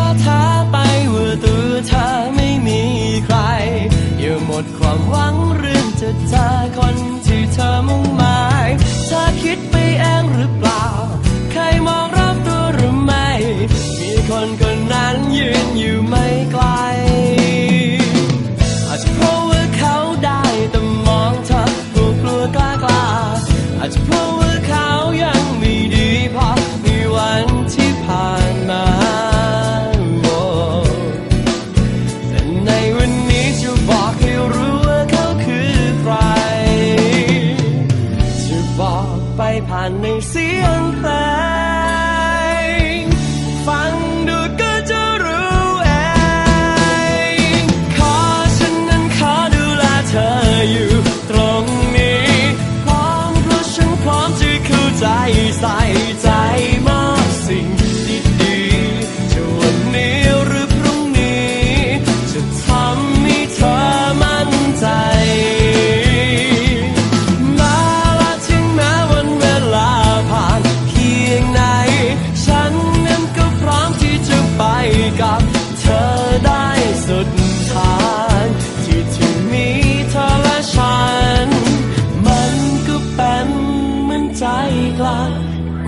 ท้อท้าไปว่าตัวเธอไม่มีใคร อย่าหมดความหวังเรื่องจะเจอคนที่เธอมุ่งหมายเธอคิดไปเองหรือเปล่า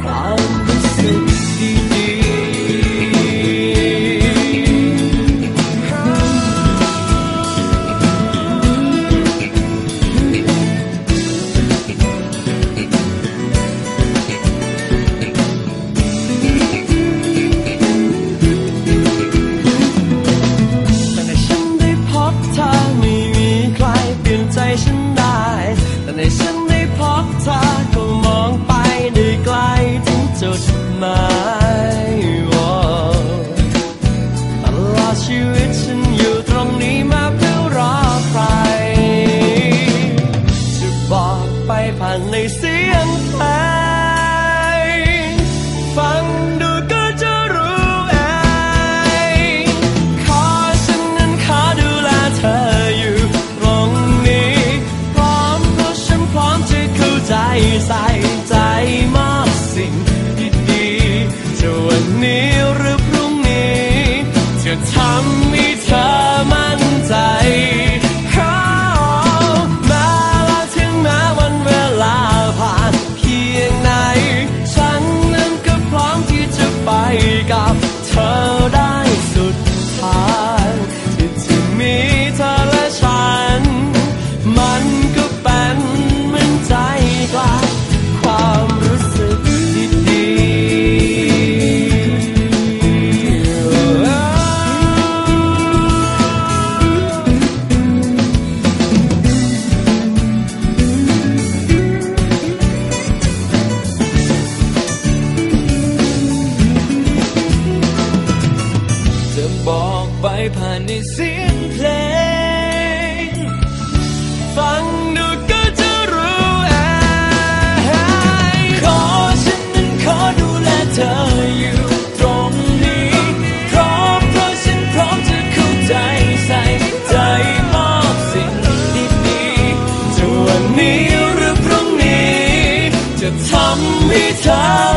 ค ใจใส่ใจมากสิ่งที่ดีจะวันนี้หรือพรุ่งนี้จะทำให้เธอ จะบอกไปผ่านในเสียงเพลง ฟังดูก็จะรู้เองขอฉันนั้นขอดูแลเธออยู่ตรงนี้พร้อมเพราะฉันพร้อมจะเข้าใจใส่ใจมอบสิ่งดีๆจะวันนี้หรือพรุ่งนี้ จะทำให้เธอ